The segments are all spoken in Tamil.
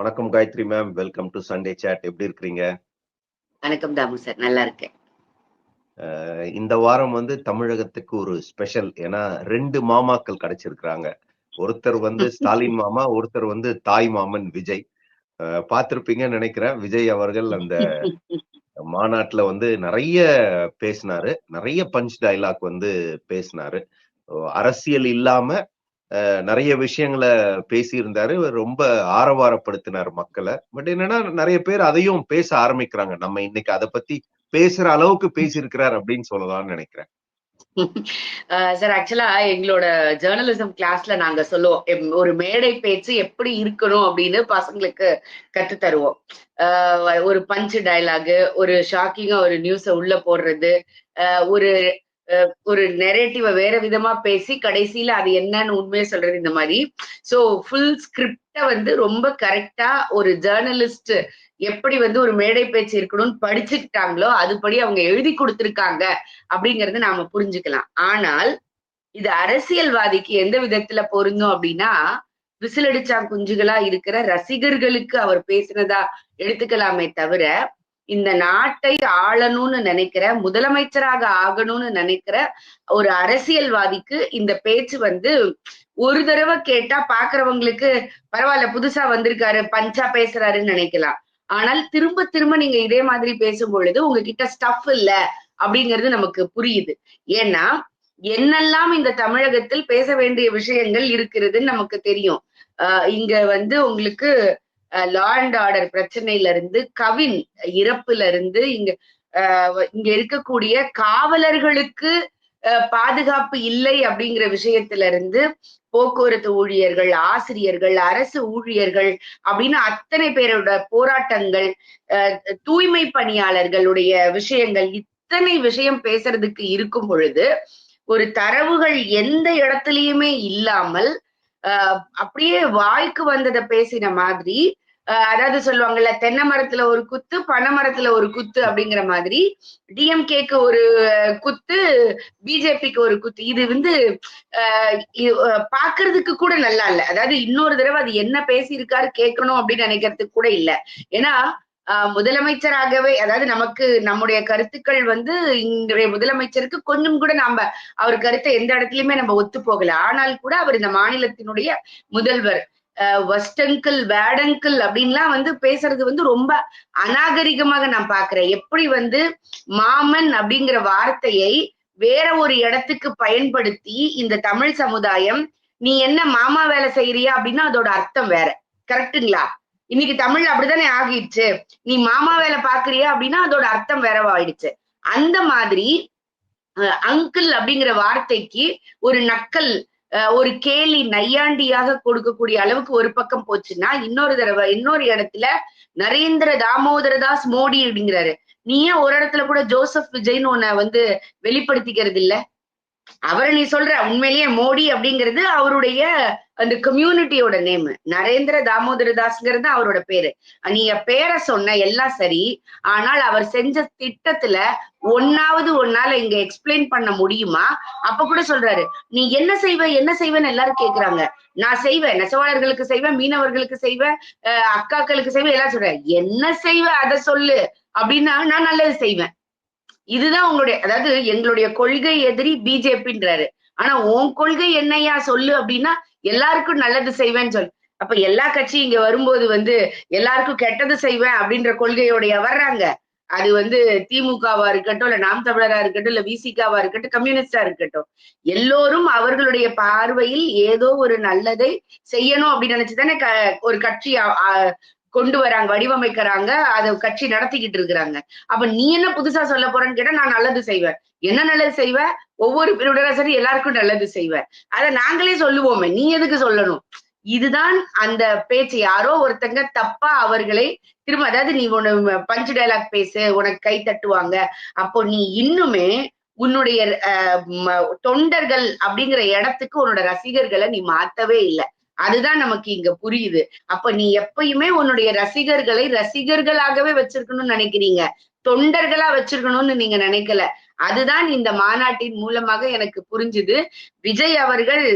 வணக்கம் Gayathri ma'am welcome to Sunday chat எப்படி இருக்கிறீங்க? வணக்கம் தாமு சார் நல்லா இருக்கேன். இந்த வாரம் வந்து தமிழகத்துக்கு ஒரு ஸ்பெஷல் ஏன்னா ரெண்டு மாமாக்கள் கிடைச்சிருக்கிறாங்க. ஒருத்தர் வந்து ஸ்டாலின் மாமா ஒருத்தர் வந்து தாய் மாமன் விஜய். பார்த்திருப்பீங்கன்னு நினைக்கிறேன். விஜய் அவர்கள் அந்த மாநாட்டுல வந்து நிறைய பேசினாரு. நிறைய பஞ்ச் டயலாக் வந்து பேசினாரு. அரசியல் இல்லாம நிறைய விஷயங்களை பேசியிருந்தாரு. ரொம்ப ஆரவாரப்படுத்தினார் மக்களை. பட் என்னன்னா நிறைய பேர் அதையும் பேச ஆரம்பிக்கிறாங்க. நம்ம இன்னைக்கு அதை பத்தி பேசுற அளவுக்கு பேசியிருக்கிறார் அப்படின்னு சொல்லலாம்னு நினைக்கிறேன். சார் ஆக்சுவலா எங்களோட ஜேர்னலிசம் கிளாஸ்ல நாங்க சொல்லுவோம். ஒரு மேடை பேச்சு எப்படி இருக்கணும் அப்படின்னு பசங்களுக்கு கத்து தருவோம் ஆஹ் ஒரு பஞ்ச் டயலாக் ஒரு ஷாக்கிங்கா ஒரு நியூஸ உள்ள போடுறது ஆஹ் ஒரு ஒரு நெரேட்டிவை வேற விதமா பேசி கடைசியில அது என்னன்னு உண்மையை சொல்றது இந்த மாதிரி. சோ ஃபுல் ஸ்கிரிப்ட வந்து ரொம்ப கரெக்டா ஒரு ஜேர்னலிஸ்ட் எப்படி வந்து ஒரு மேடை பேச்சு இருக்கணும்னு படிச்சுக்கிட்டாங்களோ அதுபடி அவங்க எழுதி கொடுத்திருக்காங்க அப்படிங்கறத நாம புரிஞ்சுக்கலாம். ஆனால் இது அரசியல்வாதிக்கு எந்த விதத்துல பொருந்தும் அப்படின்னா விசிலடிச்சா குஞ்சுகளா இருக்கிற ரசிகர்களுக்கு அவர் பேசினதா எடுத்துக்கலாமே தவிர இந்த நாட்டை ஆளணும்னு நினைக்கிற முதலமைச்சராக ஆகணும்னு நினைக்கிற ஒரு அரசியல்வாதிக்கு இந்த பேச்சு வந்து ஒரு தடவை கேட்டா பாக்குறவங்களுக்கு பரவாயில்ல புதுசா வந்திருக்காரு பஞ்சா பேசுறாருன்னு நினைக்கலாம். ஆனால் திரும்ப திரும்ப நீங்க இதே மாதிரி பேசும் பொழுது உங்ககிட்ட ஸ்டஃப் இல்ல அப்படிங்கிறது நமக்கு புரியுது. ஏன்னா என்னெல்லாம் இந்த தமிழகத்தில் பேச வேண்டிய விஷயங்கள் இருக்கிறதுன்னு நமக்கு தெரியும். ஆஹ் இங்க வந்து உங்களுக்கு லா அண்ட் ஆர்டர் பிரச்சனையில இருந்து கவின் இறப்புல இருந்து இங்க இங்க இருக்கக்கூடிய காவலர்களுக்கு பாதுகாப்பு இல்லை அப்படிங்கிற விஷயத்துல இருந்து போக்குவரத்து ஊழியர்கள் ஆசிரியர்கள் அரசு ஊழியர்கள் அப்படின்னு அத்தனை பேரோட போராட்டங்கள் ஆஹ் தூய்மை பணியாளர்களுடைய விஷயங்கள் இத்தனை விஷயம் பேசுறதுக்கு இருக்கும் பொழுது ஒரு தரவுகள் எந்த இடத்துலயுமே இல்லாமல் ஆஹ் அப்படியே வாய்க்கு வந்ததை பேசின மாதிரி அதாவது சொல்லுவாங்கல்ல தென்னை மரத்துல ஒரு குத்து பனை மரத்துல ஒரு குத்து அப்படிங்கிற மாதிரி டிஎம்கேக்கு ஒரு குத்து பிஜேபிக்கு ஒரு குத்து. இது வந்து ஆஹ் பாக்குறதுக்கு கூட நல்லா இல்ல. அதாவது இன்னொரு தடவை அது என்ன பேசியிருக்காரு கேட்கணும் அப்படின்னு நினைக்கிறதுக்கு கூட இல்ல. ஏன்னா ஆஹ் முதலமைச்சராகவே அதாவது நமக்கு நம்முடைய கருத்துக்கள் வந்து இன்றைய முதலமைச்சருக்கு கொஞ்சம் கூட நாம அவர் கருத்தை எந்த இடத்துலயுமே நம்ம ஒத்து போகல ஆனால் கூட அவர் இந்த மாநிலத்தினுடைய முதல்வர். வஸ்டங்கிள் வேடங்கிள் அப்படின்லாம் வந்து பேசுறது வந்து ரொம்ப அநாகரிகமாக நான் பாக்குறேன் எப்படி வந்து மாமன் அப்படிங்கிற வார்த்தையை வேற ஒரு இடத்துக்கு பயன்படுத்தி இந்த தமிழ் சமுதாயம் நீ என்ன மாமா வேலை செய்யறியா அப்படின்னா அதோட அர்த்தம் வேற. கரெக்டுங்களா? இன்னைக்கு தமிழ் அப்படித்தானே ஆகிடுச்சு. நீ மாமா வேலை பாக்குறியா அப்படின்னா அதோட அர்த்தம் வேறவாயிடுச்சு அந்த மாதிரி அங்கிள் அப்படிங்கிற வார்த்தைக்கு ஒரு நக்கல் ஒரு கேலி நையாண்டியாக கொடுக்கக்கூடிய அளவுக்கு ஒரு பக்கம் போச்சுன்னா இன்னொரு தடவை இன்னொரு இடத்துல நரேந்திர தாமோதரதாஸ் மோடி அப்படிங்கிறாரு. நீ ஏன் ஒரு இடத்துல கூட ஜோசப் விஜய்னு உன்னை வந்து வெளிப்படுத்திக்கிறது இல்ல அவரை நீ சொல்ற உண்மையிலேயே மோடி அப்படிங்கிறது அவருடைய அந்த கம்யூனிட்டியோட நேம் நரேந்திர தாமோதர தாஸ்ங்கிறது அவரோட பேரு. நீ பேரை சொன்ன எல்லாம் சரி ஆனால் அவர் செஞ்ச திட்டத்துல ஒன்னாவது ஒன்னால இங்க எக்ஸ்பிளைன் பண்ண முடியுமா? அப்ப கூட சொல்றாரு நீ என்ன செய்வ என்ன செய்வேன்னு எல்லாரும் கேக்குறாங்க. நான் செய்வேன் நெசவாளர்களுக்கு செய்வேன் மீனவர்களுக்கு செய்வேன் அஹ் அக்காக்களுக்கு செய்வேன் எல்லாம் சொல்றேன் என்ன செய்வ அதை சொல்லு. அப்படின்னா நான் நல்லது செய்வேன். இதுதான் உங்களுடைய அதாவது எங்களுடைய கொள்கை எதிரி பிஜேபின்றாரு. ஆனா உன் கொள்கை என்னையா சொல்லு அப்படின்னா எல்லாருக்கும் நல்லது செய்வேன்னு சொல்லு. அப்ப எல்லா கட்சியும் இங்க வரும்போது வந்து எல்லாருக்கும் கெட்டது செய்வேன் அப்படின்ற கொள்கையோடைய வர்றாங்க. அது வந்து திமுகவா இருக்கட்டும் இல்ல நாம் தமிழரா இருக்கட்டும் இல்ல விசிகாவா இருக்கட்டும் கம்யூனிஸ்டா இருக்கட்டும். எல்லோரும் அவர்களுடைய பார்வையில் ஏதோ ஒரு நல்லதை செய்யணும் அப்படின்னு நினைச்சுதானே க- ஒரு கட்சி கொண்டு வராங்க வடிவமைக்கிறாங்க அதை கட்சி நடத்திக்கிட்டு இருக்கிறாங்க. அப்ப நீ என்ன புதுசா சொல்ல போறேன்னு கேட்டா நான் நல்லது செய்வேன். என்ன நல்லது செய்வ? ஒவ்வொரு பிரிவுடரா சரி எல்லாருக்கும் நல்லது செய்வேன் அதை நாங்களே சொல்லுவோமே நீ எதுக்கு சொல்லணும்? இதுதான் அந்த பேச்சு. யாரோ ஒருத்தங்க தப்பா அவர்களை திரும்ப அதாவது நீ உன பஞ்ச் டைலாக் பேசு உனக்கு கை தட்டுவாங்க. அப்போ நீ இன்னுமே உன்னுடைய அஹ், தொண்டர்கள் அப்படிங்கிற இடத்துக்கு உன்னோட ரசிகர்களை நீ மாத்தவே இல்லை. அதுதான் நமக்கு இங்க புரியுது. அப்ப நீ எப்பயுமே உன்னுடைய ரசிகர்களை ரசிகர்களாகவே வச்சிருக்கணும்னு நினைக்கிறீங்க. தொண்டர்களா வச்சிருக்கணும்னு நீங்க நினைக்கல. அதுதான் இந்த மாநாட்டின் மூலமாக எனக்கு புரிஞ்சுது. விஜய் அவர்கள்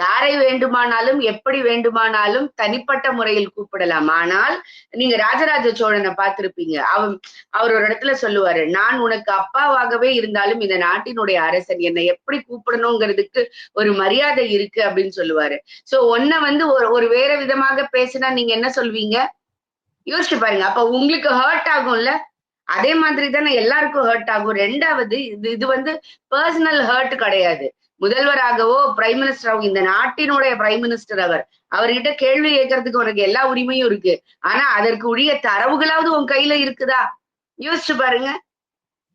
யாரை வேண்டுமானாலும் எப்படி வேண்டுமானாலும் தனிப்பட்ட முறையில் கூப்பிடலாம். ஆனால் நீங்க ராஜராஜ சோழனை பார்த்திருப்பீங்க. அவன் அவர் ஒரு இடத்துல சொல்லுவாரு நான் உனக்கு அப்பாவாகவே இருந்தாலும் இந்த நாட்டினுடைய அரசன் என்னை எப்படி கூப்பிடணுங்கிறதுக்கு ஒரு மரியாதை இருக்கு அப்படின்னு சொல்லுவாரு. சோ ஒன்ன வந்து ஒரு ஒரு வேற விதமாக பேசினா நீங்க என்ன சொல்வீங்க? யோசிச்சு பாருங்க. அப்ப உங்களுக்கு ஹர்ட் ஆகும்ல? அதே மாதிரி தானே எல்லாருக்கும் ஹர்ட் ஆகும். ரெண்டாவது இது இது வந்து பர்சனல் ஹர்ட் கிடையாது. முதல்வராகவோ பிரைம் மினிஸ்டராகவோ இந்த நாட்டினுடைய பிரைம் மினிஸ்டர் அவர். அவர்கிட்ட கேள்வி கேட்கறதுக்கு உனக்கு எல்லா உரிமையும் இருக்கு. ஆனா அதற்கு உரிய தரவுகளாவது உன் கையில இருக்குதா? யோசிச்சு பாருங்க.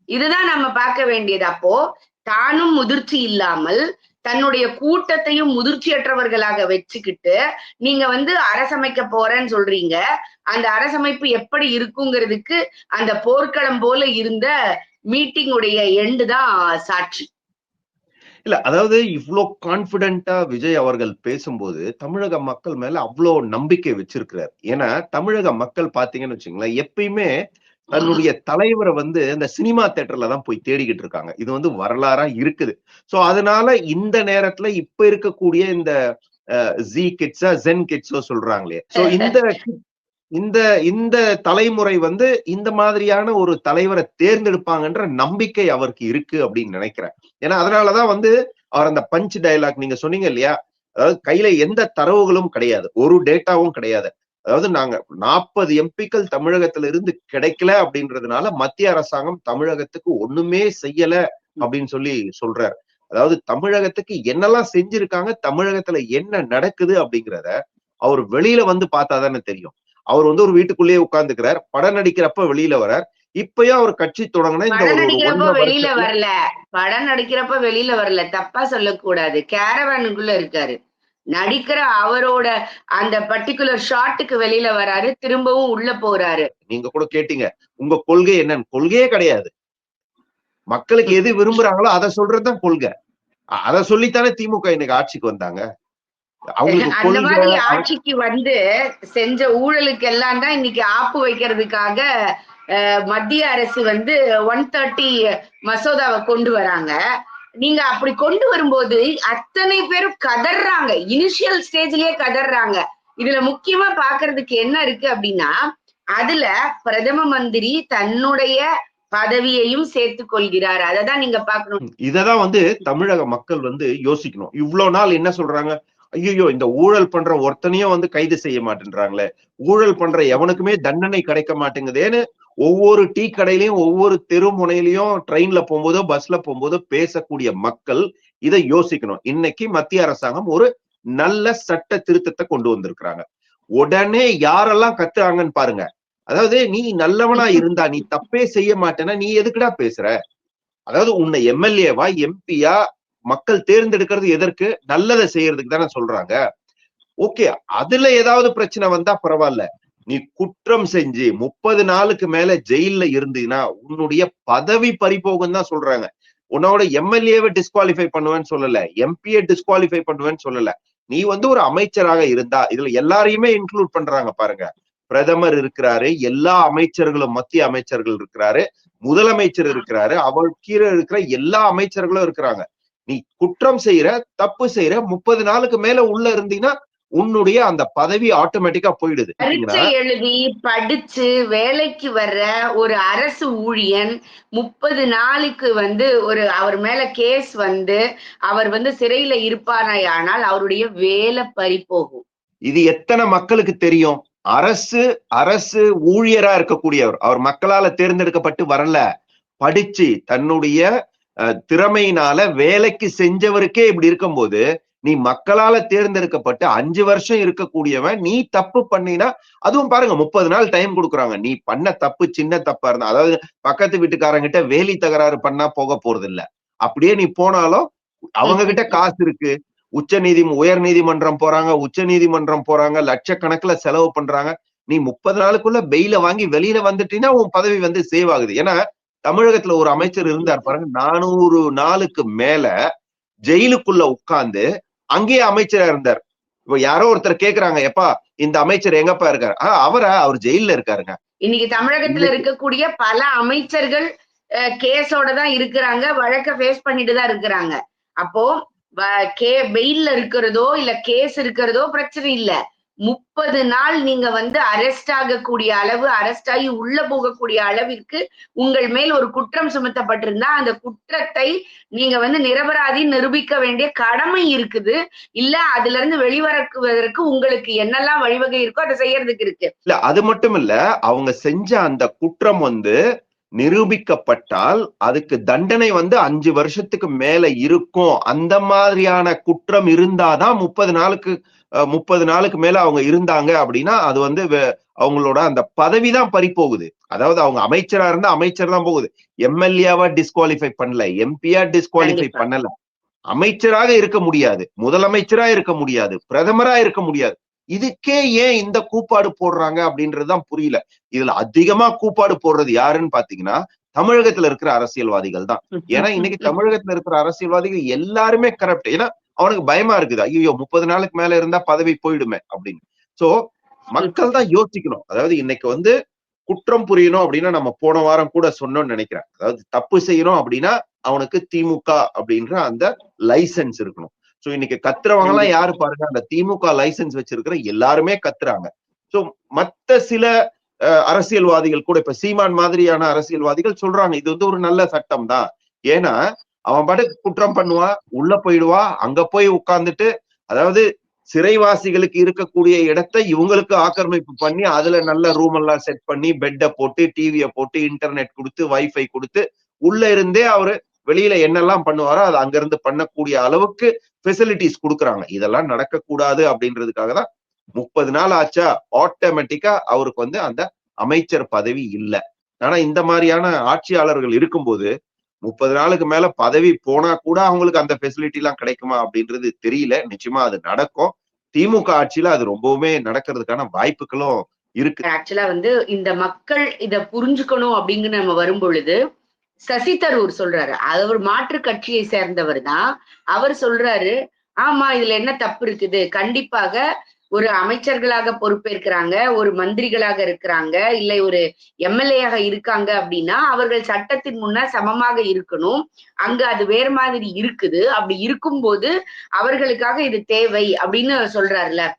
இதுதான் நம்ம பார்க்க வேண்டியது. அப்போ தானும் முதிர்ச்சி இல்லாமல் தன்னுடைய கூட்டத்தையும் முதிர்ச்சியற்றவர்களாக வச்சுக்கிட்டு நீங்க வந்து அரசமைக்க போறேன்னு சொல்றீங்க. அந்த அரசமைப்பு எப்படி இருக்குங்கிறதுக்கு அந்த போர்க்களம் போல இருந்த மீட்டிங் உடைய எண்டு தான் சாட்சி. இல்ல அதாவது இவ்ளோ கான்பிடென்ட்டா விஜய் அவர்கள் பேசும்போது தமிழக மக்கள் மேல அவ்வளோ நம்பிக்கை வச்சிருக்கிறார். ஏன்னா தமிழக மக்கள் பாத்தீங்கன்னு வச்சுங்களேன் எப்பயுமே தன்னுடைய தலைவரை வந்து இந்த சினிமா தேட்டர்ல தான் போய் தேடிக்கிட்டு இருக்காங்க. இது வந்து வரலாறா இருக்குது. சோ அதனால இந்த நேரத்துல இப்ப இருக்கக்கூடிய இந்த ஜி கிட்ஸா ஜென் கிட்ஸோ சொல்றாங்களே. சோ இந்த இந்த இந்த தலைமுறை வந்து இந்த மாதிரியான ஒரு தலைவரை தேர்ந்தெடுப்பாங்கன்ற நம்பிக்கை அவருக்கு இருக்கு அப்படின்னு நினைக்கிறேன். ஏன்னா அதனாலதான் வந்து அவர் அந்த பஞ்ச் டயலாக் நீங்க சொன்னீங்க இல்லையா? அதாவது கையில எந்த தரவுகளும் கிடையாது. ஒரு டேட்டாவும் கிடையாது. அதாவது நாங்க நாற்பது எம்பிக்கள் தமிழகத்துல இருந்து கிடைக்கல அப்படின்றதுனால மத்திய அரசாங்கம் தமிழகத்துக்கு ஒண்ணுமே செய்யல அப்படின்னு சொல்லி சொல்றாரு. அதாவது தமிழகத்துக்கு என்னெல்லாம் செஞ்சிருக்காங்க தமிழகத்துல என்ன நடக்குது அப்படிங்கிறத அவர் வெளியில வந்து பார்த்தா தானே தெரியும். அவர் வந்து ஒரு வீட்டுக்குள்ளேயே உட்கார்ந்துக்கிறார். படம் நடிக்கிறப்ப வெளியில வரார் இப்பயும் அவர் கட்சி தொடங்கினா இந்த வெளியில வரல. படம் நடிக்கிறப்ப வெளியில வரல. தப்பா சொல்லக்கூடாது. கேரவானுக்குள்ள இருக்காரு. நடிக்கிற அவரோட அந்த பர்டிகுலர் ஷாட்டுக்கு வெளியில வராரு. திரும்பவும் உள்ள போறாரு. நீங்க கூட கேட்டீங்க. உங்க கொள்கை என்னன்னு. கொள்கையே கிடையாது. மக்களுக்கு எது விரும்புறாங்களோ அதை சொல்றதுதான் கொள்கை. அதை சொல்லித்தானே திமுக இன்னைக்கு ஆட்சிக்கு வந்தாங்க. அந்த மாதிரி ஆட்சிக்கு வந்து செஞ்ச ஊழலுக்கு எல்லாம் தான் இன்னைக்கு ஆப்பு வைக்கிறதுக்காக மத்திய அரசு வந்து ஒன் தேர்ட்டி மசோதாவை கொண்டு வராங்க. நீங்க அப்படி கொண்டு வரும்போது அத்தனை பேரும் கதறாங்க இனிஷியல் ஸ்டேஜ்லயே கதறாங்க இதுல முக்கியமா பாக்குறதுக்கு என்ன இருக்கு அப்படின்னா அதுல பிரதம மந்திரி தன்னுடைய பதவியையும் சேர்த்து கொள்கிறார். அததான் நீங்க பாக்கணும் இததான் வந்து தமிழக மக்கள் வந்து யோசிக்கணும். இவ்வளவு நாள் என்ன சொல்றாங்க? ஐயோ இந்த ஊழல் பண்ற ஒருத்தனையும் வந்து கைது செய்ய மாட்டேன்றாங்களே. ஊழல் பண்ற எவனுக்குமே தண்டனை கிடைக்க மாட்டேங்குதேன்னு ஒவ்வொரு டீ கடையிலயும் ஒவ்வொரு தெரு முனையிலயும் ட்ரெயின்ல போகும்போதோ பஸ்ல போகும்போதோ பேசக்கூடிய மக்கள் இதை யோசிக்கணும். இன்னைக்கு மத்திய அரசாங்கம் ஒரு நல்ல சட்ட திருத்தத்தை கொண்டு வந்திருக்கிறாங்க. உடனே யாரெல்லாம் கத்துறாங்கன்னு பாருங்க. அதாவது நீ நல்லவனா இருந்தா நீ தப்பே செய்ய மாட்டேன்னா நீ எதுக்குடா பேசுற? அதாவது உன்னை எம்எல்ஏவா எம்பியா மக்கள் தேர்ந்தெடுக்கிறது எதற்கு? நல்லதை செய்யறதுக்கு தானே சொல்றாங்க. ஓகே அதுல ஏதாவது பிரச்சனை வந்தா பரவாயில்ல. நீ குற்றம் செஞ்சு முப்பது நாளுக்கு மேல ஜெயில்ல இருந்தீங்கன்னா உன்னுடைய பதவி பறிபோகும் தான் சொல்றாங்க. உன்னோட எம்எல்ஏவை டிஸ்குவாலிஃபை பண்ணுவேன்னு சொல்லல எம்பியை டிஸ்குவாலிஃபை பண்ணுவேன்னு சொல்லல. நீ வந்து ஒரு அமைச்சராக இருந்தா இதுல எல்லாரையுமே இன்க்ளூட் பண்றாங்க பாருங்க. பிரதமர் இருக்கிறாரு எல்லா அமைச்சர்களும் மத்திய அமைச்சர்கள் இருக்கிறாரு முதலமைச்சர் இருக்கிறாரு அவர் கீழே இருக்கிற எல்லா அமைச்சர்களும் இருக்கிறாங்க. நீ குற்றம் செய்யற தப்பு செய்யற முப்பது நாளுக்கு மேல உள்ள இருந்தீங்கன்னா உன்னுடைய அந்த பதவி ஆட்டோமேட்டிக்கா போயிடுது. எழுதி படிச்சு வேலைக்கு வர்ற ஒரு அரசு ஊழியன் முப்பது நாளுக்கு வந்து ஒரு அவர் மேல கேஸ் வந்து அவர் வந்து சிறையில இருப்பாரானால் அவருடைய வேலை பறி போகும். இது எத்தனை மக்களுக்கு தெரியும்? அரசு அரசு ஊழியரா இருக்கக்கூடியவர். அவர் மக்களால தேர்ந்தெடுக்கப்பட்டு வரல. படிச்சு தன்னுடைய திறமையினால வேலைக்கு செஞ்சவருக்கே இப்படி இருக்கும்போது நீ மக்களால தேர்ந்தெடுக்கப்பட்டு அஞ்சு வருஷம் இருக்கக்கூடியவன் நீ தப்பு பண்ணினா அதுவும் பாருங்க முப்பது நாள் டைம் கொடுக்குறாங்க. நீ பண்ண தப்பு சின்ன தப்பா இருந்தா அதாவது பக்கத்து வீட்டுக்காரங்கிட்ட வேலி தகராறு பண்ணா போக போறது இல்ல அப்படியே நீ போனாலும் அவங்க கிட்ட காசு இருக்கு. உச்ச நீதி உயர் நீதிமன்றம் போறாங்க உச்ச நீதிமன்றம் போறாங்க லட்சக்கணக்குல செலவு பண்றாங்க. நீ முப்பது நாளுக்குள்ள பெயில வாங்கி வெளியில வந்துட்டீங்கன்னா உன் பதவி வந்து சேவ் ஆகுது. ஏன்னா தமிழகத்துல ஒரு அமைச்சர் இருந்தார் பாருங்க நானூறு நாளுக்கு மேல ஜெயிலுக்குள்ள உட்கார்ந்து அங்கேயே அமைச்சரா இருந்தார். இப்ப யாரோ ஒருத்தர் கேக்குறாங்க எப்பா இந்த அமைச்சர் எங்கப்பா இருக்காரு? ஆஹ் அவரா? அவர் ஜெயில்ல இருக்காருங்க. இன்னைக்கு தமிழகத்துல இருக்கக்கூடிய பல அமைச்சர்கள் கேஸோட தான் இருக்கிறாங்க வழக்க ஃபேஸ் பண்ணிட்டு தான் இருக்கிறாங்க. அப்போ கே பெயில்ல இருக்கிறதோ இல்ல கேஸ் இருக்கிறதோ பிரச்சனை இல்ல. முப்பது நாள் நீங்க வந்து அரெஸ்ட் ஆகக்கூடிய அளவு அரெஸ்ட் ஆகி உள்ள போகக்கூடிய அளவிற்கு உங்கள் மேல் ஒரு குற்றம் சுமத்தப்பட்டிருந்தா அந்த குற்றத்தை நீங்க வந்து நிரபராதி நிரூபிக்க வேண்டிய கடமை இருக்குது. இல்ல அதுல இருந்து வெளிவரக்குவதற்கு உங்களுக்கு என்னெல்லாம் வழிவகை இருக்கோ அதை செய்யறதுக்கு இருக்கு. இல்ல அது மட்டும் இல்ல அவங்க செஞ்ச அந்த குற்றம் வந்து நிரூபிக்கப்பட்டால் அதுக்கு தண்டனை வந்து அஞ்சு வருஷத்துக்கு மேல இருக்கும். அந்த மாதிரியான குற்றம் இருந்தாதான் முப்பது நாளுக்கு முப்பது நாளுக்கு மேல அவங்க இருந்தாங்க அப்படின்னா அது வந்து அவங்களோட அந்த பதவி தான் பறி போகுது அதாவது அவங்க அமைச்சரா இருந்தா அமைச்சர் தான் போகுது. எம்எல்ஏவா டிஸ்குவாலிஃபை பண்ணல எம்பியா டிஸ்குவாலிஃபை. பண்ணல. அமைச்சராக இருக்க முடியாது முதலமைச்சரா இருக்க முடியாது பிரதமரா இருக்க முடியாது. இதுக்கே ஏன் இந்த கூப்பாடு போடுறாங்க அப்படின்றதுதான் புரியல. இதுல அதிகமா கூப்பாடு போடுறது யாருன்னு பாத்தீங்கன்னா தமிழகத்துல இருக்கிற அரசியல்வாதிகள் தான். ஏன்னா இன்னைக்கு தமிழகத்துல இருக்கிற அரசியல்வாதிகள் எல்லாருமே கரப்ட் ஏன்னா அவனுக்கு பயமா இருக்குது. ஐயோ முப்பது நாளுக்கு மேல இருந்தா பதவி போயிடுமே அப்படின்னு. சோ மக்கள் தான் யோசிக்கணும். அதாவது இன்னைக்கு வந்து குற்றம் புரியணும் அப்படின்னா நம்ம போன வாரம் கூட சொன்னோம்னு நினைக்கிறேன். அதாவது தப்பு செய்யணும் அப்படின்னா அவனுக்கு திமுக அப்படின்ற அந்த லைசென்ஸ் இருக்கணும். சோ இன்னைக்கு கத்துறவங்க எல்லாம் யாரு பாருங்க அந்த திமுக லைசென்ஸ் வச்சிருக்கிற எல்லாருமே கத்துறாங்க. சோ மத்த சில அரசியல்வாதிகள் கூட இப்ப சீமான் மாதிரியான அரசியல்வாதிகள் சொல்றாங்க இது வந்து ஒரு நல்ல சட்டம் தான் ஏன்னா அவன் பாட்டு குற்றம் பண்ணுவா உள்ள போயிடுவா அங்க போய் உட்கார்ந்துட்டு அதாவது சிறைவாசிகளுக்கு இருக்கக்கூடிய இடத்தை இவங்களுக்கு ஆக்கிரமிப்பு பண்ணி அதுல நல்ல ரூம் எல்லாம் செட் பண்ணி பெட்டை போட்டு டிவியை போட்டு இன்டர்நெட் கொடுத்து வைஃபை கொடுத்து உள்ள இருந்தே அவரு வெளியில என்னெல்லாம் பண்ணுவாரோ அது அங்கிருந்து பண்ணக்கூடிய அளவுக்கு ஃபெசிலிட்டிஸ் கொடுக்குறாங்க. இதெல்லாம் நடக்கக்கூடாது அப்படின்றதுக்காக தான் முப்பது நாள் ஆச்சா ஆட்டோமேட்டிக்கா அவருக்கு வந்து அந்த அமைச்சர் பதவி இல்ல. ஆனா இந்த மாதிரியான ஆட்சியாளர்கள் இருக்கும்போது முப்பது நாளுக்கு மேல பதவி போனா கூட அவங்களுக்கு அந்த ஃபெசிலிட்டி எல்லாம் கிடைக்குமா அப்படின்றது தெரியல. நிச்சயமா அது நடக்கும். திமுக ஆட்சியில அது ரொம்பவுமே நடக்கிறதுக்கான வாய்ப்புகளும் இருக்கு. ஆக்சுவலா வந்து இந்த மக்கள் இத புரிஞ்சுக்கணும் அப்படிங்கிற நம்ம வரும் பொழுது சசி தரூர் சொல்றாரு. அவர் மாற்று கட்சியை சேர்ந்தவர் தான். அவர் சொல்றாரு ஆமா இதுல என்ன தப்பு இருக்குது? கண்டிப்பாக ஒரு அமைச்சர்களாக பொறுப்பேற்கிறாங்க ஒரு மந்திரிகளாக இருக்கிறாங்க இல்லை ஒரு எம்எல்ஏயாக இருக்காங்க அப்படின்னா அவர்கள் சட்டத்தின் முன்னா சமமாக இருக்கணும். அங்க அது வேற மாதிரி இருக்குது. அப்படி இருக்கும்போது அவர்களுக்காக இது தேவை அப்படின்னு சொல்றாருல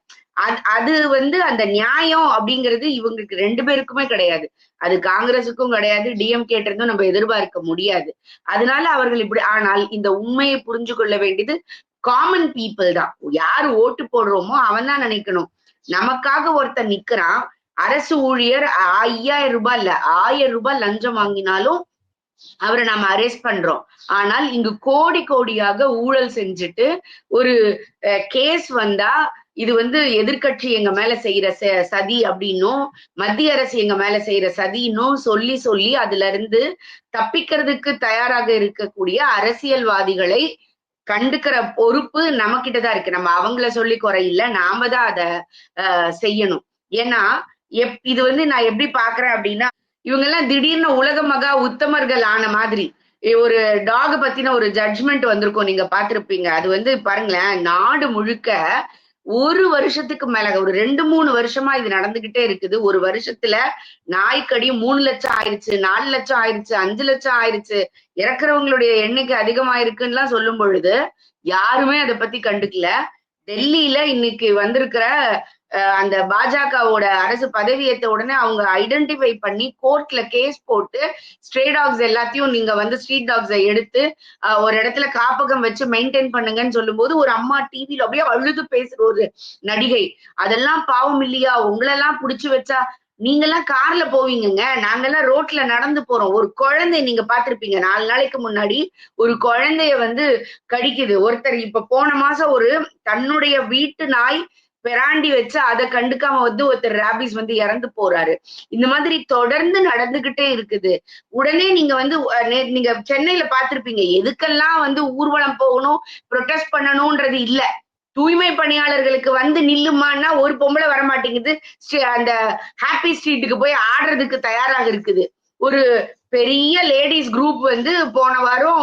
அது- அது வந்து அந்த நியாயம் அப்படிங்கிறது இவங்களுக்கு ரெண்டு பேருக்குமே கிடையாது. அது காங்கிரஸுக்கும் கிடையாது டிஎம்கே இருந்தும் நம்ம எதிர்பார்க்க முடியாது. அதனால அவர்கள் இப்படி ஆனால் இந்த உண்மையை புரிஞ்சு கொள்ள வேண்டியது காமன் பீப்புள் தான். யார் ஓட்டு போடுறோமோ அவன் தான் நினைக்கணும். நமக்காக ஒருத்தன் நிக்கிறான். அரசு ஊழியர் ஐயாயிரம் ரூபாய் இல்ல ஆயிரம் ரூபாய் லஞ்சம் வாங்கினாலும் அவரை நாம அரெஸ்ட் பண்றோம். ஆனால் இங்கு கோடி கோடியாக ஊழல் செஞ்சுட்டு ஒரு கேஸ் வந்தா இது வந்து எதிர்கட்சி எங்க மேல செய்யற ச- சதி அப்படின்னும் மத்திய அரசு எங்க மேல செய்யற சதின்னும் சொல்லி சொல்லி அதுல இருந்து தப்பிக்கிறதுக்கு தயாராக இருக்கக்கூடிய அரசியல்வாதிகளை கண்டுக்கிற பொறுப்பு நம்ம தான் இருக்கு. நம்ம அவங்கள சொல்லி குறையில்ல நாம தான் அத செய்யணும். ஏன்னா எப் இது வந்து நான் எப்படி பாக்குறேன் அப்படின்னா இவங்க எல்லாம் திடீர்னு உலக மகா உத்தமர்கள் ஆன மாதிரி ஒரு டாக் பத்தின ஒரு ஜட்ஜ்மெண்ட் வந்திருக்கும். நீங்க பாத்திருப்பீங்க அது வந்து பாருங்களேன் நாடு முழுக்க ஒரு வருஷத்துக்கு மேல ஒரு ரெண்டு மூணு வருஷமா இது நடந்துகிட்டே இருக்குது. ஒரு வருஷத்துல நாய்க்கடி மூணு லட்சம் ஆயிருச்சு நாலு லட்சம் ஆயிருச்சு அஞ்சு லட்சம் ஆயிருச்சு இறக்குறவங்களுடைய எண்ணிக்கை அதிகமாயிருக்குன்னுலாம் சொல்லும் பொழுது யாருமே அதை பத்தி கண்டுக்கல. டெல்லியில இன்னைக்கு வந்திருக்கிற அந்த பாஜகவோட அரசு பதவியேற்ற உடனே அவங்க ஐடென்டிஃபை பண்ணி கோர்ட்ல கேஸ் போட்டு ஸ்ட்ரே டாக்ஸ் எல்லாத்தையும் நீங்க வந்து ஸ்ட்ரீட் டாக்ஸை எடுத்து அஹ், ஒரு இடத்துல காப்பகம் வச்சு மெயின்டைன் பண்ணுங்கன்னு சொல்லும்போது ஒரு அம்மா டிவியில அப்படியே அழுது பேசுற ஒரு நடிகை. அதெல்லாம் பாவம் இல்லையா? உங்களெல்லாம் புடிச்சு வச்சா நீங்கெல்லாம் கார்ல போவீங்கங்க. நாங்கெல்லாம் ரோட்ல நடந்து போறோம். ஒரு குழந்தை நீங்க பாத்திருப்பீங்க நாலு நாளைக்கு முன்னாடி ஒரு குழந்தைய வந்து கடிக்குது. ஒருத்தர் இப்ப போன மாசம் ஒரு தன்னுடைய வீட்டு நாய் பெராண்டி வச்சு அதை கண்டுக்காம வந்து ஒருத்தர் ராபிஸ் வந்து இறந்து போறாரு. இந்த மாதிரி தொடர்ந்து நடந்துகிட்டே இருக்குது. உடனே நீங்க வந்து நீங்க சென்னையில பாத்திருப்பீங்க எதுக்கெல்லாம் வந்து ஊர்வலம் போகணும் ப்ரொட்டஸ்ட் பண்ணணும்ன்றது இல்ல. தூய்மை பணியாளர்களுக்கு வந்து நில்லுமான்னா ஒரு பொம்பளை வர மாட்டேங்குது அந்த ஹாப்பி ஸ்ட்ரீட்டுக்கு போய் ஆடுறதுக்கு தயாராக இருக்குது. ஒரு பெரிய லேடிஸ் குரூப் வந்து போன வாரம்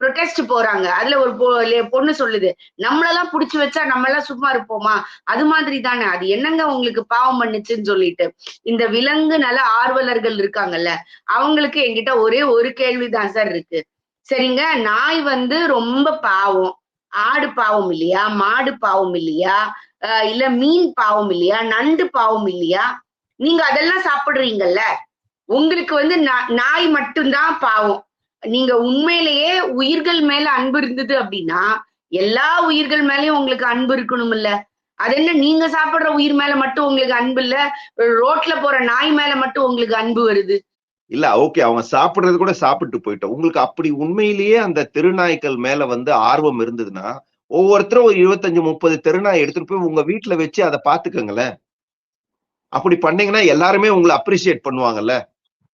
ப்ரொடெஸ்ட் போறாங்க. அதுல ஒரு பொண்ணு சொல்லுது நம்மளெல்லாம் புடிச்சு வச்சா நம்ம எல்லாம் சும்மா இருப்போமா? அது மாதிரி தானே அது என்னங்க உங்களுக்கு பாவம் பண்ணுச்சுன்னு சொல்லிட்டு. இந்த விலங்கு நல ஆர்வலர்கள் இருக்காங்கல்ல அவங்களுக்கு என்கிட்ட ஒரே ஒரு கேள்விதான் சார் இருக்கு. சரிங்க நாய் வந்து ரொம்ப பாவம். ஆடு பாவம் இல்லையா? மாடு பாவம் இல்லையா? இல்ல மீன் பாவம் இல்லையா? நண்டு பாவம் இல்லையா? நீங்க அதெல்லாம் சாப்பிடுறீங்கல்ல? உங்களுக்கு வந்து நா- நாய் மட்டும்தான் பாவம். நீங்க உண்மையிலேயே உயிர்கள் மேல அன்பு இருந்தது அப்படின்னா எல்லா உயிர்கள் மேலயும் உங்களுக்கு அன்பு இருக்கணும் இல்ல அது என்ன நீங்க சாப்பிடுற உயிர் மேல மட்டும் உங்களுக்கு அன்பு இல்ல ரோட்ல போற நாய் மேல மட்டும் உங்களுக்கு அன்பு வருது. இல்ல ஓகே அவங்க சாப்பிடுறது கூட சாப்பிட்டு போயிட்டோம். உங்களுக்கு அப்படி உண்மையிலேயே அந்த திருநாய்கள் மேல வந்து ஆர்வம் இருந்ததுன்னா ஒவ்வொருத்தரும் ஒரு இருபத்தஞ்சு முப்பது தெருநாய் எடுத்துட்டு போய் உங்க வீட்டுல வச்சு அதை பாத்துக்கோங்களேன் அப்படி பண்ணீங்கன்னா எல்லாருமே உங்களை அப்ரிசியேட் பண்ணுவாங்கல்ல.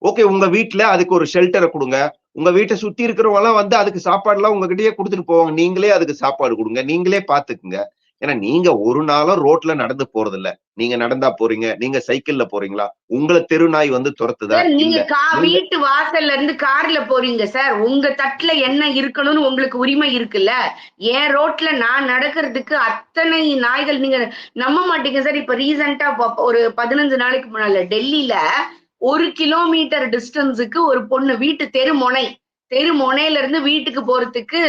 ஓகே உங்க வீட்டுல அதுக்கு ஒரு ஷெல்டரை கொடுங்க. உங்க வீட்டை சுத்தி இருக்கிறவங்க எல்லாம் வந்து அதுக்கு சாப்பாடு எல்லாம் உங்ககிட்டயே கொடுத்துட்டு போவாங்க. நீங்களே அதுக்கு சாப்பாடு கொடுங்க. நீங்களே பாத்துக்குங்க. ஏன்னா நீங்க ஒரு நாளும் ரோட்ல நடந்து போறது இல்ல நீங்க நடந்தா போறீங்க. நீங்க சைக்கிள்ல போறீங்களா? உங்களை தெருநாய் வந்து துரத்துதா? நீங்க வீட்டு வாசல்ல இருந்து கார்ல போறீங்க சார். உங்க தட்டுல என்ன இருக்கணும்னு உங்களுக்கு உரிமை இருக்குல்ல? என் ரோட்ல நான் நடக்கிறதுக்கு அத்தனை நாய்கள் நீங்க நம்ப மாட்டீங்க சார். இப்ப ரீசெண்டா ஒரு பதினஞ்சு நாளைக்கு முன்னால டெல்லியில ஒரு கிலோமீட்டர் டிஸ்டன்ஸுக்கு ஒரு பொண்ணு வீட்டு தெருமுனை. தெருமுனையில இருந்து வீட்டுக்கு போறதுக்கு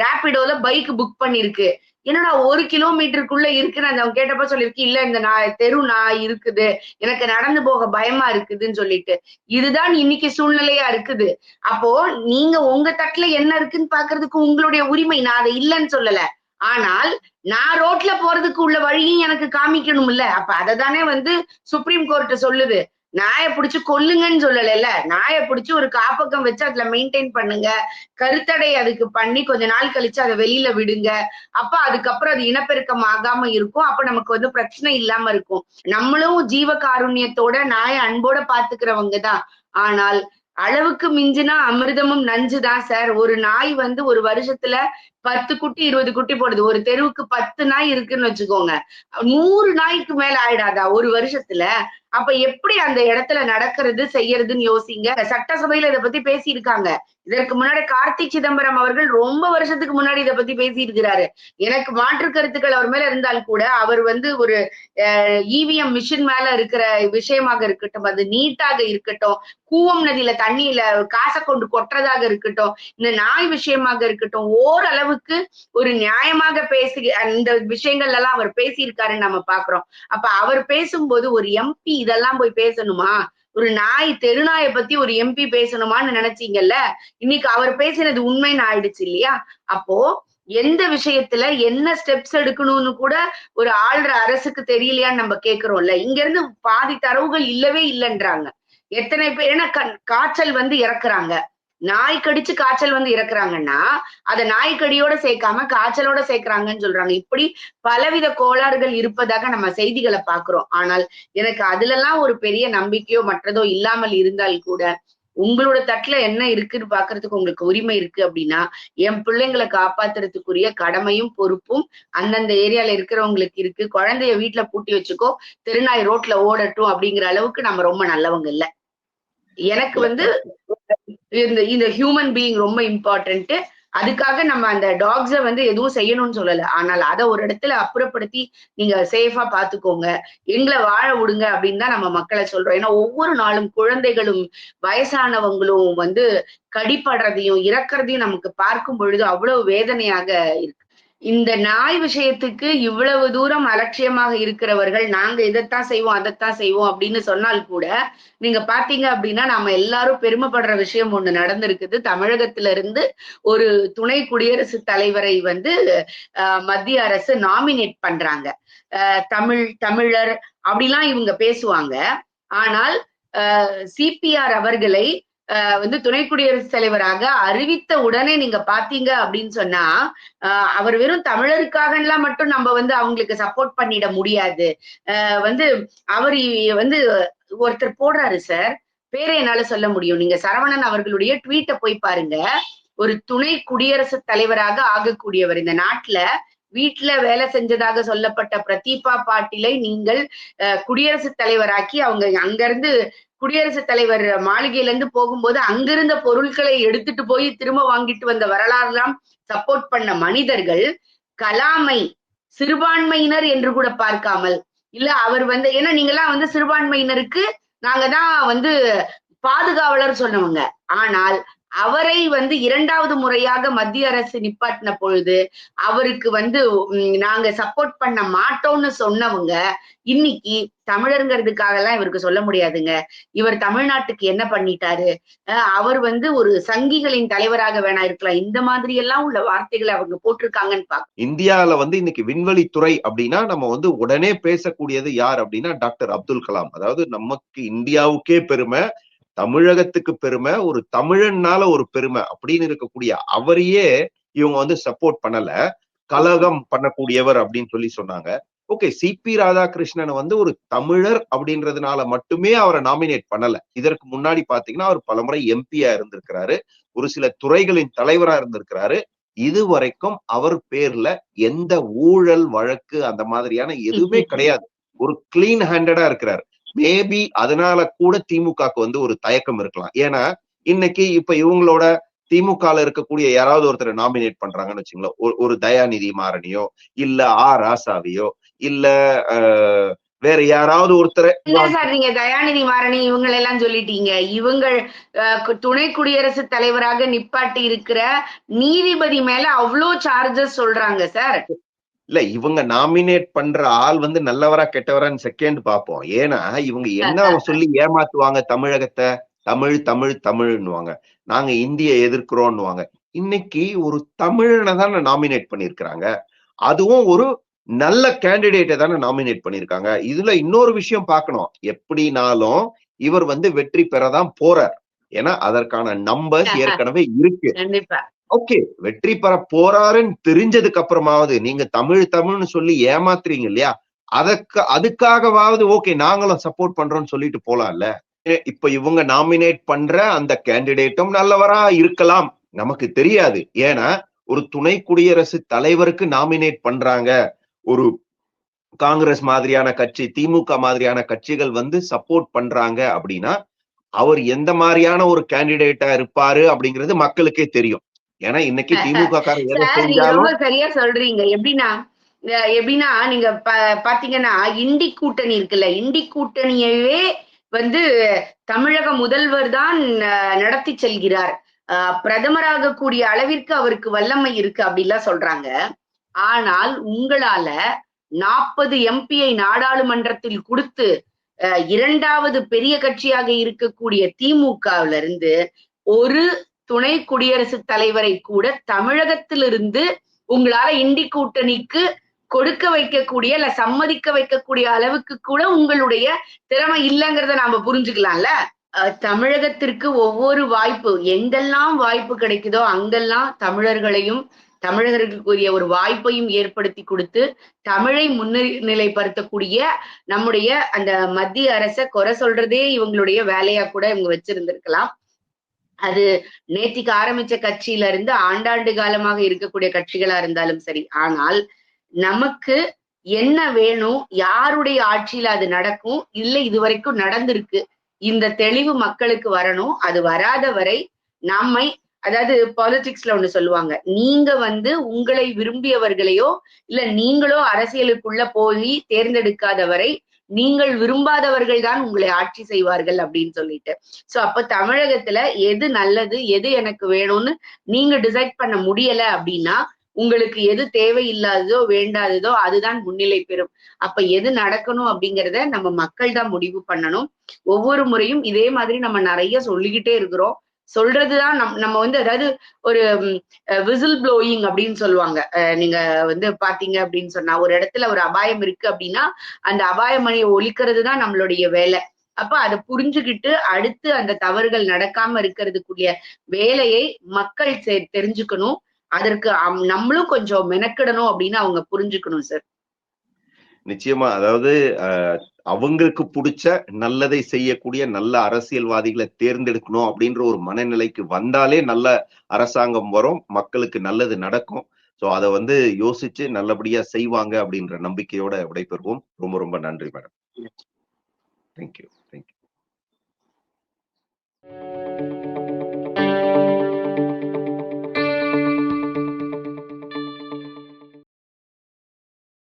ரேபிடோல பைக் புக் பண்ணிருக்கு. என்னடா ஒரு கிலோமீட்டருக்குள்ள இருக்குன்னு அவங்க கேட்டப்ப சொல்லிருக்கு இல்ல இந்த நாய் தெரு நாய் இருக்குது. எனக்கு நடந்து போக பயமா இருக்குதுன்னு சொல்லிட்டு. இதுதான் இன்னைக்கு சூழ்நிலையா இருக்குது. அப்போ நீங்க உங்க தட்டுல என்ன இருக்குன்னு பாக்குறதுக்கு உங்களுடைய உரிமை. நான் அதை இல்லைன்னு சொல்லல. ஆனால் நான் ரோட்ல போறதுக்கு உள்ள வழியும் எனக்கு காமிக்கணும் இல்ல அப்ப அதை தானே வந்து சுப்ரீம் கோர்ட் சொல்லுது. நாயை பிடிச்சு கொல்லுங்கன்னு சொல்லலைல்ல. நாயை பிடிச்சு ஒரு காப்பகம் வச்சு அதுல மெயின்டைன் பண்ணுங்க. கருத்தடை அதுக்கு பண்ணி கொஞ்ச நாள் கழிச்சு அதை வெளியில விடுங்க. அப்ப அதுக்கப்புறம் அது இனப்பெருக்கம் ஆகாம இருக்கும். அப்ப நமக்கு வந்து பிரச்சனை இல்லாம இருக்கும். நம்மளும் ஜீவ காருண்யத்தோட நாயை அன்போட பாத்துக்கிறவங்க தான். ஆனால் அளவுக்கு மிஞ்சினா அமிர்தமும் நஞ்சுதான் சார். ஒரு நாய் வந்து ஒரு வருஷத்துல பத்து குட்டி இருபது குட்டி போடுது. ஒரு தெருவுக்கு பத்து நாய் இருக்குன்னு வச்சுக்கோங்க. நூறு நாய்க்கு மேல ஆயிடாதா? ஒரு வருஷத்துல. அப்ப எப்படி அந்த இடத்துல நடக்கிறது செய்யறதுன்னு யோசிங்க. சட்டசபையில இதை பத்தி பேசியிருக்காங்க. இதற்கு முன்னாடி கார்த்திக் சிதம்பரம் அவர்கள் ரொம்ப வருஷத்துக்கு முன்னாடி இதை பத்தி பேசியிருக்கிறாரு. எனக்கு மாற்று கருத்துக்கள் அவர் மேல இருந்தால் கூட அவர் வந்து ஒரு இவிஎம் மிஷின் மேல இருக்கிற விஷயமாக இருக்கட்டும் அது நீட்டாக இருக்கட்டும் கூவம் நதியில தண்ணியில காசை கொண்டு கொட்டுறதாக இருக்கட்டும் இந்த நாய் விஷயமாக இருக்கட்டும் ஓரளவு அளவுக்கு ஒரு நியாயமாக பேசி இந்த விஷயங்கள் எல்லாம் அவர் பேசியிருக்காருன்னு நம்ம பாக்குறோம். அப்ப அவர் பேசும்போது ஒரு எம்பி இதெல்லாம் போய் பேசணுமா? ஒரு நாய் தெருநாயை பத்தி ஒரு எம்பி பேசணுமான்னு நினைச்சீங்கல்ல? இன்னைக்கு அவர் பேசினது உண்மைன்னு ஆயிடுச்சு இல்லையா? அப்போ எந்த விஷயத்துல என்ன ஸ்டெப்ஸ் எடுக்கணும்னு கூட ஒரு ஆள்ற அரசுக்கு தெரியலையான்னு நம்ம கேக்குறோம்ல. இங்க இருந்து பாதி தரவுகள் இல்லவே இல்லைன்றாங்க. எத்தனை பேர் ஏன்னா காய்ச்சல் வந்து இறக்குறாங்க. நாய் கடிச்சு காய்ச்சல் வந்து இறக்குறாங்கன்னா அதை நாய்க்கடியோட சேர்க்காம காய்ச்சலோட சேர்க்கறாங்கன்னு சொல்றாங்க. இப்படி பலவித கோளாறுகள் இருப்பதாக நம்ம செய்திகளை பாக்குறோம் ஆனால் எனக்கு அதுல எல்லாம் ஒரு பெரிய நம்பிக்கையோ மற்றதோ இல்லாமல் இருந்தால் கூட உங்களோட தட்டுல என்ன இருக்குன்னு பாக்குறதுக்கு உங்களுக்கு உரிமை இருக்கு அப்படின்னா என் பிள்ளைங்களை காப்பாத்துறதுக்குரிய கடமையும் பொறுப்பும் அந்தந்த ஏரியால இருக்கிறவங்களுக்கு இருக்கு. குழந்தைய வீட்டுல பூட்டி வச்சுக்கோ திருநாய் ரோட்ல ஓடட்டும் அப்படிங்கிற அளவுக்கு நம்ம ரொம்ப நல்லவங்க இல்ல. எனக்கு வந்து இந்த இந்த ஹியூமன் பீயிங் ரொம்ப இம்பார்ட்டன்ட் அதுக்காக நம்ம அந்த டாக்ஸ வந்து எதுவும் செய்யணும்னு சொல்லல. ஆனால் அதை ஒரு இடத்துல அப்புறப்படுத்தி நீங்க சேஃபா பாத்துக்கோங்க எங்களை வாழ விடுங்க அப்படின்னு தான் நம்ம மக்களை சொல்றோம். ஏன்னா ஒவ்வொரு நாளும் குழந்தைகளும் வயசானவங்களும் வந்து கடிப்படுறதையும் இறக்குறதையும் நமக்கு பார்க்கும் பொழுது அவ்வளவு வேதனையாக இருக்கு. இந்த நாய் விஷயத்துக்கு இவ்வளவு தூரம் அலட்சியமாக இருக்கிறவர்கள் நாங்க இதைத்தான் செய்வோம் அதைத்தான் செய்வோம் அப்படின்னு சொன்னால் கூட நீங்க பாத்தீங்க அப்படின்னா நாம எல்லாரும் பெருமைப்படுற விஷயம் ஒண்ணு நடந்திருக்குது. தமிழகத்துல இருந்து ஒரு துணை குடியரசு தலைவரை வந்து மத்திய அரசு நாமினேட் பண்றாங்க. அஹ், தமிழ் தமிழர் அப்படிலாம் இவங்க பேசுவாங்க. ஆனால் சிபிஆர் அவர்களை வந்து துணை குடியரசுத் தலைவராக அறிவித்த உடனே நீங்க பாத்தீங்க அப்படின்னு சொன்னா ஆஹ் அவர் வெறும் தமிழருக்காக எல்லாம் மட்டும் நம்ம வந்து அவங்களுக்கு சப்போர்ட் பண்ணிட முடியாது. ஆஹ் வந்து அவர் வந்து ஒருத்தர் போடுறாரு சார். பேரை என்னால சொல்ல முடியும். நீங்க சரவணன் அவர்களுடைய ட்வீட்டை போய் பாருங்க. ஒரு துணை குடியரசுத் தலைவராக ஆகக்கூடியவர் இந்த நாட்டுல வீட்டுல வேலை செஞ்சதாக சொல்லப்பட்ட பிரதீபா பாட்டிலை நீங்கள் அஹ், குடியரசுத் தலைவராக்கி அவங்க அங்கிருந்து குடியரசுத் தலைவர் மாளிகையில இருந்து போகும்போது அங்கிருந்த பொருட்களை எடுத்துட்டு போய் திரும்ப வாங்கிட்டு வந்த வரலாறுலாம் சப்போர்ட் பண்ண மனிதர்கள் கலாமை சிறுபான்மையினர் என்று கூட பார்க்காமல் இல்ல அவர் வந்து ஏன்னா நீங்கெல்லாம் வந்து சிறுபான்மையினருக்கு நாங்க தான் வந்து பாதுகாவலர் சொன்னவங்க. ஆனால் அவரை வந்து இரண்டாவது முறையாக மத்திய அரசு நிப்பாட்டின பொழுது அவருக்கு வந்து உம், நாங்க சப்போர்ட் பண்ண மாட்டோம்னு சொன்னவங்க இன்னைக்கு தமிழருங்கிறதுக்காக எல்லாம் இவருக்கு சொல்ல முடியாதுங்க. இவர் தமிழ்நாட்டுக்கு என்ன பண்ணிட்டாரு? அவர் வந்து ஒரு சங்கிகளின் தலைவராக வேணா இருக்கலாம். இந்த மாதிரி எல்லாம் உள்ள வார்த்தைகளை அவங்க போட்டிருக்காங்கன்னு பாக்க இந்தியால வந்து இன்னைக்கு விண்வெளி துறை அப்படின்னா நம்ம வந்து உடனே பேசக்கூடியது யார் அப்படின்னா டாக்டர் அப்துல் கலாம். அதாவது நமக்கு இந்தியாவுக்கே பெருமை தமிழகத்துக்கு பெருமை ஒரு தமிழன்னால ஒரு பெருமை அப்படின்னு இருக்கக்கூடிய அவரையே இவங்க வந்து சப்போர்ட் பண்ணல. கலகம் பண்ணக்கூடியவர் அப்படின்னு சொல்லி சொன்னாங்க. ஓகே சிபி ராதாகிருஷ்ணன் வந்து ஒரு தமிழர் அப்படின்றதுனால மட்டுமே அவரை நாமினேட் பண்ணல. இதற்கு முன்னாடி பாத்தீங்கன்னா அவர் பலமுறை எம்பியா இருந்திருக்கிறாரு. ஒரு சில துறைகளின் தலைவரா இருந்திருக்கிறாரு. இது வரைக்கும் அவர் பேர்ல எந்த ஊழல் வழக்கு அந்த மாதிரியான எதுவுமே கிடையாது. ஒரு கிளீன் ஹேண்டடா இருக்கிறாரு. மேபி அதனால கூட திமுகக்கு வந்து ஒரு தயக்கம் இருக்கலாம். ஏன்னா இன்னைக்கு இப்ப இவங்களோட திமுகல இருக்கக்கூடிய யாராவது ஒருத்தரை நாமினேட் பண்றாங்கன்னு வச்சுங்களேன். ஒரு- தயாநிதி மாறனியோ இல்ல ஆ ராசாவியோ இல்ல வேற யாராவது ஒருத்தரை இல்ல சார் நீங்க தயாநிதி மாறனி இவங்க எல்லாம் சொல்லிட்டீங்க. இவங்க துணை குடியரசுத் தலைவராக நிப்பாட்டி இருக்கிற நீதிபதி மேல அவ்வளோ சார்ஜஸ் சொல்றாங்க சார். இல்ல இவங்க நாமினேட் பண்ற ஆள் வந்து நல்லவரா கெட்டவரான்னு செகண்ட் பார்ப்போம். ஏன்னா இவங்க என்ன சொல்லி ஏமாத்துவாங்க தமிழகத்தை? தமிழ் தமிழ் தமிழ்னுவாங்க நாங்க இந்திய எதிர்க்கிறோம்னுவாங்க இன்னைக்கு ஒரு தமிழனை தானே நாமினேட் பண்ணிருக்கிறாங்க. அதுவும் ஒரு நல்ல கேண்டிடேட்டை தானே நாமினேட் பண்ணிருக்காங்க. இதுல இன்னொரு விஷயம் பார்க்கணும். எப்படினாலும் இவர் வந்து வெற்றி பெறதான் போறார். ஏன்னா அதற்கான நம்பர்ஸ் ஏற்கனவே இருக்கு. ஓகே வெற்றி பெற போறாருன்னு தெரிஞ்சதுக்கு அப்புறமாவது நீங்க தமிழ் தமிழ்னு சொல்லி ஏமாத்துறீங்க இல்லையா? அதற்கு அதுக்காகவாவது ஓகே நாங்களும் சப்போர்ட் பண்றோம்னு சொல்லிட்டு போலாம்ல? ஏ, இப்ப இவங்க நாமினேட் பண்ற அந்த கேண்டிடேட்டும் நல்லவரா இருக்கலாம். நமக்கு தெரியாது. ஏன்னா ஒரு துணை குடியரசு தலைவருக்கு நாமினேட் பண்றாங்க. ஒரு காங்கிரஸ் மாதிரியான கட்சி திமுக மாதிரியான கட்சிகள் வந்து சப்போர்ட் பண்றாங்க அப்படின்னா அவர் எந்த மாதிரியான ஒரு கேண்டிடேட்டா இருப்பாரு அப்படிங்கிறது மக்களுக்கே தெரியும். ஏன்னா இன்னைக்கு திமுக காரர் சரியா சொல்றீங்க. எப்படின்னா எப்படின்னா நீங்க பாத்தீங்கன்னா இண்டி கூட்டணி இருக்குல்ல இண்டி கூட்டணியவே வந்து தமிழக முதல்வர் தான் நடத்தி செல்கிறார். பிரதமராக கூடிய அளவிற்கு அவருக்கு வல்லமை இருக்கு அப்படிலாம் சொல்றாங்க. ஆனால் உங்களால நாற்பது எம்பியை நாடாளுமன்றத்தில் கொடுத்து இரண்டாவது பெரிய கட்சியாக இருக்கக்கூடிய திமுகவில இருந்து ஒரு துணை குடியரசுத் தலைவரை கூட தமிழகத்திலிருந்து உங்களால இண்டி கூட்டணிக்கு கொடுக்க வைக்கக்கூடிய இல்ல சம்மதிக்க வைக்கக்கூடிய அளவுக்கு கூட உங்களுடைய திறமை இல்லைங்கிறத நாம புரிஞ்சுக்கலாம்ல? தமிழகத்திற்கு ஒவ்வொரு வாய்ப்பு எங்கெல்லாம் வாய்ப்பு கிடைக்குதோ அங்கெல்லாம் தமிழர்களையும் தமிழர்களுக்குரிய ஒரு வாய்ப்பையும் ஏற்படுத்தி கொடுத்து தமிழை முன்னிலைப்படுத்தக்கூடிய நம்முடைய அந்த மத்திய அரசை குறை சொல்றதே இவங்களுடைய வேலையா கூட இவங்க வச்சிருந்திருக்கலாம். அது நேத்திக்கு ஆரம்பிச்ச கட்சியில இருந்து ஆண்டாண்டு காலமாக இருக்கக்கூடிய கட்சிகளா இருந்தாலும் சரி. ஆனால் நமக்கு என்ன வேணும் யாருடைய ஆட்சியில அது நடக்கும் இல்ல இது வரைக்கும் நடந்திருக்கு இந்த தெளிவு மக்களுக்கு வரணும் அது வராத வரை நம்மை அதாவது பாலிடிக்ஸ்ல ஒண்ணு சொல்லுவாங்க நீங்க வந்து உங்களை விரும்பியவர்களையோ இல்ல நீங்களோ அரசியலுக்குள்ள போய் தேர்ந்தெடுக்காத வரை நீங்கள் விரும்பாதவர்கள் தான் உங்களை ஆட்சி செய்வார்கள் அப்படின்னு சொல்லிட்டு. சோ அப்ப தமிழகத்துல எது நல்லது எது எனக்கு வேணும்னு நீங்க டிசைட் பண்ண முடியல அப்படின்னா உங்களுக்கு எது தேவையில்லாததோ வேண்டாததோ அதுதான் முன்னிலை பெறும். அப்ப எது நடக்கணும் அப்படிங்கறத நம்ம மக்கள் தான் முடிவு பண்ணணும். ஒவ்வொரு முறையும் இதே மாதிரி நம்ம நிறைய சொல்லிக்கிட்டே இருக்கிறோம். சொல்றதுதான் நம் நம்ம வந்து அதாவது ஒரு விசில் ப்ளோயிங் அப்படின்னு சொல்லுவாங்க. நீங்க வந்து பாத்தீங்க அப்படின்னு சொன்னா ஒரு இடத்துல ஒரு அபாயம் இருக்கு அப்படின்னா அந்த அபாய மணியை ஒழிக்கிறது தான் நம்மளுடைய வேலை. அப்ப அதை புரிஞ்சுக்கிட்டு அடுத்து அந்த தவறுகள் நடக்காம இருக்கிறதுக்குரிய வேலையை மக்கள் செ- தெரிஞ்சுக்கணும். அதற்கு அம்- நம்மளும் கொஞ்சம் மெனக்கிடணும் அப்படின்னு அவங்க புரிஞ்சுக்கணும் சார் நிச்சயமா அதாவது அவங்களுக்கு பிடிச்ச நல்லதை செய்யக்கூடிய நல்ல அரசியல்வாதிகளை தேர்ந்தெடுக்கணும் அப்படின்ற ஒரு மனநிலைக்கு வந்தாலே நல்ல அரசாங்கம் வரும் மக்களுக்கு நல்லது நடக்கும். சோ அதை வந்து யோசிச்சு நல்லபடியா செய்வாங்க அப்படின்ற நம்பிக்கையோட விடைபெறுவோம். ரொம்ப ரொம்ப நன்றி மேடம். Thank you thank you